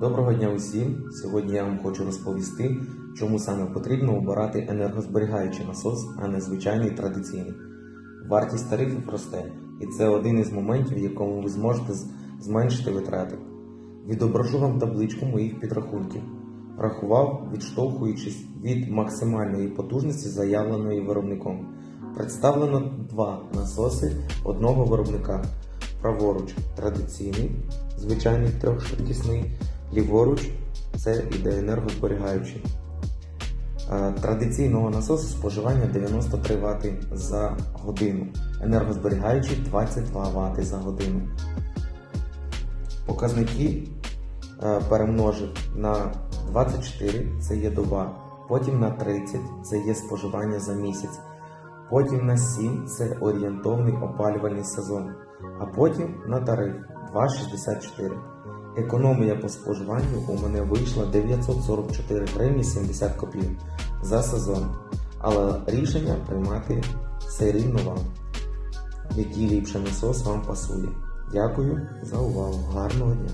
Доброго дня усім! Сьогодні я вам хочу розповісти, чому саме потрібно обирати енергозберігаючий насос, а не звичайний традиційний. Вартість тарифів росте, і це один із моментів, в якому ви зможете зменшити витрати. Відображу вам табличку моїх підрахунків. Рахував, відштовхуючись від максимальної потужності, заявленої виробником. Представлено два насоси одного виробника. Праворуч традиційний, звичайний трьохшвидкісний, ліворуч це іде енергозберігаючий. Е, Традиційного насосу споживання 93 Вт за годину, енергозберігаючий 22 Вт за годину. Показники е, перемножив на 24 це є доба, потім на 30 це є споживання за місяць, потім на 7 це орієнтовний опалювальний сезон, а потім на тариф 2,64. Економія по споживанню у мене вийшла 944 гривні 70 копійок за сезон. Але рішення приймати все рівно вам, який ліпше насос вам пасує. Дякую за увагу. Гарного дня!